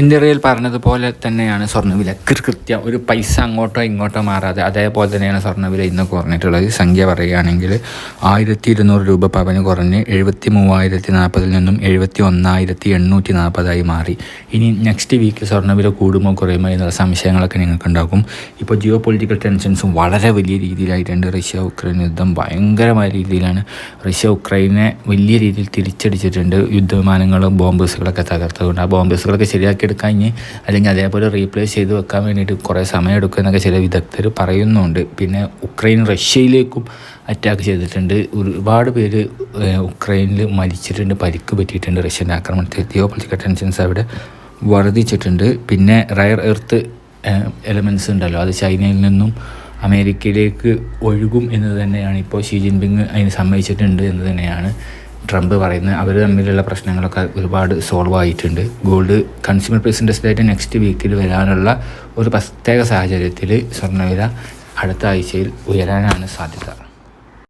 ഇന്ത്യയിൽ പറഞ്ഞതുപോലെ തന്നെയാണ് സ്വർണവില. കൃത്യം ഒരു പൈസ അങ്ങോട്ടോ ഇങ്ങോട്ടോ മാറാതെ അതേപോലെ തന്നെയാണ് സ്വർണവില ഇന്ന് കുറഞ്ഞിട്ടുള്ളത് സംഖ്യ പറയുകയാണെങ്കിൽ ആയിരത്തി ഇരുന്നൂറ് രൂപ പവന് കുറഞ്ഞ് എഴുപത്തി മൂവായിരത്തി നാൽപ്പതിൽ നിന്നും എഴുപത്തി ഒന്നായിരത്തി എണ്ണൂറ്റി നാൽപ്പതായി മാറി. ഇനി നെക്സ്റ്റ് വീക്ക് സ്വർണവില കൂടുമോ കുറയുമോ എന്നുള്ള സംശയങ്ങളൊക്കെ നിങ്ങൾക്ക് ഉണ്ടാകും ഇപ്പോൾ ജിയോ പൊളിറ്റിക്കൽ ടെൻഷൻസും വളരെ വലിയ രീതിയിലായിട്ടുണ്ട്. റഷ്യ ഉക്രൈൻ യുദ്ധം ഭയങ്കരമായ രീതിയിലാണ്. റഷ്യ ഉക്രൈനെ വലിയ രീതിയിൽ തിരിച്ചടിച്ചിട്ടുണ്ട്. യുദ്ധവിമാനങ്ങളും ബോംബേഴ്സുകളൊക്കെ തകർത്തതുകൊണ്ട് ആ ബോംബേഴ്സുകളൊക്കെ ശരിയാക്കി എടുക്കാൻ ഇനി അല്ലെങ്കിൽ അതേപോലെ റീപ്ലേസ് ചെയ്ത് വെക്കാൻ വേണ്ടിയിട്ട് കുറേ സമയം എടുക്കും എന്നൊക്കെ ചില വിദഗ്ധർ പറയുന്നുണ്ട്. പിന്നെ ഉക്രൈൻ റഷ്യയിലേക്കും അറ്റാക്ക് ചെയ്തിട്ടുണ്ട്. ഒരുപാട് പേര് ഉക്രൈനിൽ മരിച്ചിട്ടുണ്ട് പരിക്ക് പറ്റിയിട്ടുണ്ട്. റഷ്യന്റെ ആക്രമണത്തിൽ തിയോ പൊളിറ്റിക്കൽ ടെൻഷൻസ് അവിടെ വർദ്ധിച്ചിട്ടുണ്ട് പിന്നെ റയർ എർത്ത് എലമെൻസ് ഉണ്ടല്ലോ. അത് ചൈനയിൽ നിന്നും അമേരിക്കയിലേക്ക് ഒഴുകും എന്ന് തന്നെയാണ് ഇപ്പോൾ ഷീ ജിൻപിങ് അതിന് സമ്മതിച്ചിട്ടുണ്ട് എന്ന് തന്നെയാണ് ട്രംപ് പറയുന്നത് അവർ തമ്മിലുള്ള പ്രശ്നങ്ങളൊക്കെ ഒരുപാട് സോൾവ് ആയിട്ടുണ്ട്. ഗോൾഡ് കൺസ്യൂമർ പ്രൈസ് ഇൻഡസ്ട്രിയായിട്ട് നെക്സ്റ്റ് വീക്കിൽ വരാനുള്ള ഒരു പ്രത്യേക സാഹചര്യത്തിൽ സ്വർണവില അടുത്ത ആഴ്ചയിൽ ഉയരാനാണ് സാധ്യത.